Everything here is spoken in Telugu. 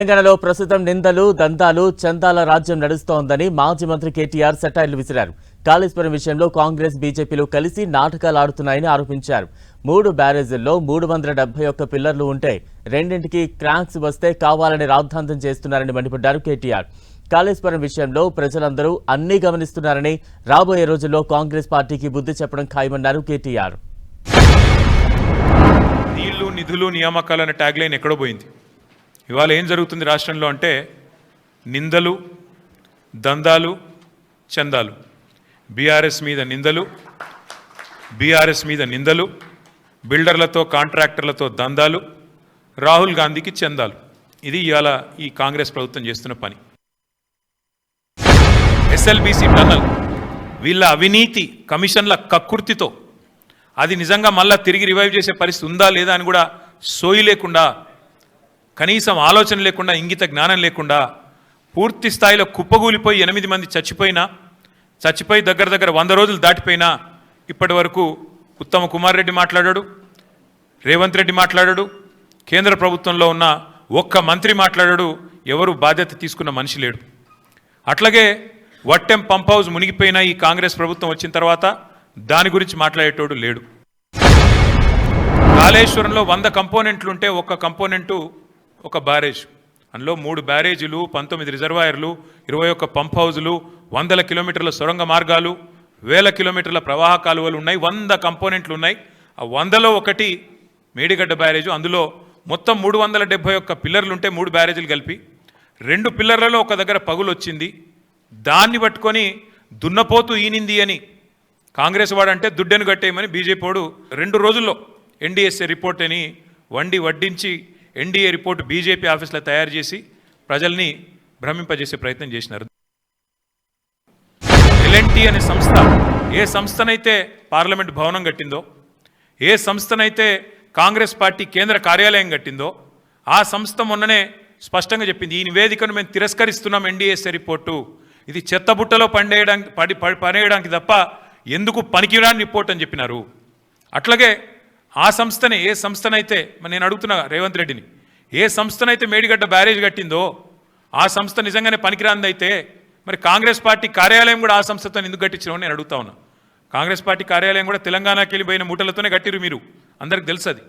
తెలంగాణలో ప్రస్తుతం నిందలు దంతాలు చందాల రాజ్యం నడుస్తోందని మాజీ మంత్రి కేటీఆర్ సెటైర్లు విసిరారు. కాళేశ్వరం విషయంలో కాంగ్రెస్ బీజేపీలు కలిసి నాటకాలు ఆడుతున్నాయని ఆరోపించారు. మూడు బ్యారేజీల్లో మూడు వందల డెబ్బై ఒక్క పిల్లర్లు ఉంటే రెండింటికి క్రాంక్స్ వస్తే కావాలని రాద్ధాంతం చేస్తున్నారని మండిపడ్డారు కేటీఆర్. కాళేశ్వరం విషయంలో ప్రజలందరూ అన్నీ గమనిస్తున్నారని రాబోయే రోజుల్లో కాంగ్రెస్ పార్టీకి బుద్ధి చెప్పడం ఖాయమన్నారు కేటీఆర్. నీళ్ళు నిధులు నియామకాలు అనే ట్యాగ్లైన్ ఎక్కడ ఎక్కడో పోయింది. ఇవాళ ఏం జరుగుతుంది రాష్ట్రంలో అంటే నిందలు దందాలు చందాలు. బీఆర్ఎస్ మీద నిందలు బీఆర్ఎస్ మీద నిందలు బిల్డర్లతో కాంట్రాక్టర్లతో దందాలు రాహుల్ గాంధీకి చందాలు. ఇది ఇవాళ ఈ కాంగ్రెస్ ప్రభుత్వం చేస్తున్న పని. SLBC tunnel. వీళ్ళ అవినీతి కమిషన్ల కక్కుర్తితో అది నిజంగా మళ్ళా తిరిగి రివైవ్ చేసే పరిస్థితి ఉందా లేదా అని కూడా సోయి లేకుండా కనీసం ఆలోచన లేకుండా ఇంగిత జ్ఞానం లేకుండా పూర్తి స్థాయిలో కుప్పగూలిపోయి ఎనిమిది మంది చచ్చిపోయినా చచ్చిపోయి దగ్గర దగ్గర వంద రోజులు దాటిపోయినా ఇప్పటి వరకు ఉత్తమ కుమార్ రెడ్డి మాట్లాడాడు రేవంత్ రెడ్డి మాట్లాడాడు కేంద్ర ప్రభుత్వంలో ఉన్న ఒక్క మంత్రి మాట్లాడాడు ఎవరు బాధ్యత తీసుకున్న మనిషి లేడు. అట్లాగే వట్టెం పంప్ హౌస్ మునిగిపోయిన ఈ కాంగ్రెస్ ప్రభుత్వం వచ్చిన తర్వాత దాని గురించి మాట్లాడేటోడు లేడు. కాళేశ్వరంలో వంద కంపోనెంట్లు ఉంటే ఒక్క కంపోనెంటు ఒక బ్యారేజ్. అందులో మూడు బ్యారేజీలు పంతొమ్మిది రిజర్వాయర్లు ఇరవై ఒక్క పంప్ హౌజులు వందల కిలోమీటర్ల సొరంగ మార్గాలు వేల కిలోమీటర్ల ప్రవాహ కాలువలు ఉన్నాయి వంద కంపోనెంట్లు ఉన్నాయి. ఆ వందలో ఒకటి మేడిగడ్డ బ్యారేజు. అందులో మొత్తం మూడు వందల డెబ్బై ఒక్క పిల్లర్లు ఉంటే మూడు బ్యారేజీలు కలిపి రెండు పిల్లర్లలో ఒక దగ్గర పగులు వచ్చింది దాన్ని పట్టుకొని దున్నపోతూ ఈనింది అని కాంగ్రెస్ వాడంటే దుడ్డెను కట్టేయమని బీజేపీ వాడు రెండు రోజుల్లో ఎన్డీఎస్ఏ రిపోర్ట్ అని వండి వడ్డించి ఎన్డీఏ రిపోర్ట్ బీజేపీ ఆఫీస్లో తయారు చేసి ప్రజల్ని భ్రమింపజేసే ప్రయత్నం చేసినారు. ఎల్ఎన్టీ అనే సంస్థ ఏ సంస్థనైతే పార్లమెంట్ భవనం కట్టిందో ఏ సంస్థనైతే కాంగ్రెస్ పార్టీ కేంద్ర కార్యాలయం కట్టిందో ఆ సంస్థ మొన్ననే స్పష్టంగా చెప్పింది ఈ నివేదికను మేము తిరస్కరిస్తున్నాం ఎన్డీఎస్ఏ రిపోర్టు. ఇది చెత్తబుట్టలో పండేయడానికి పడి పడి పనేయడానికి తప్ప ఎందుకు పనికిరాని రిపోర్ట్ అని చెప్పినారు. అట్లాగే ఆ సంస్థనే ఏ సంస్థనైతే మరి నేను అడుగుతున్నా రేవంత్ రెడ్డిని ఏ సంస్థనైతే మేడిగడ్డ బ్యారేజ్ కట్టిందో ఆ సంస్థ నిజంగానే పనికిరాందైతే మరి కాంగ్రెస్ పార్టీ కార్యాలయం కూడా ఆ సంస్థతో ఎందుకు కట్టించినామని నేను అడుగుతా ఉన్నా. కాంగ్రెస్ పార్టీ కార్యాలయం కూడా తెలంగాణకి వెళ్ళిపోయిన మూటలతోనే కట్టిరు మీరు. అందరికి తెలుసు అది.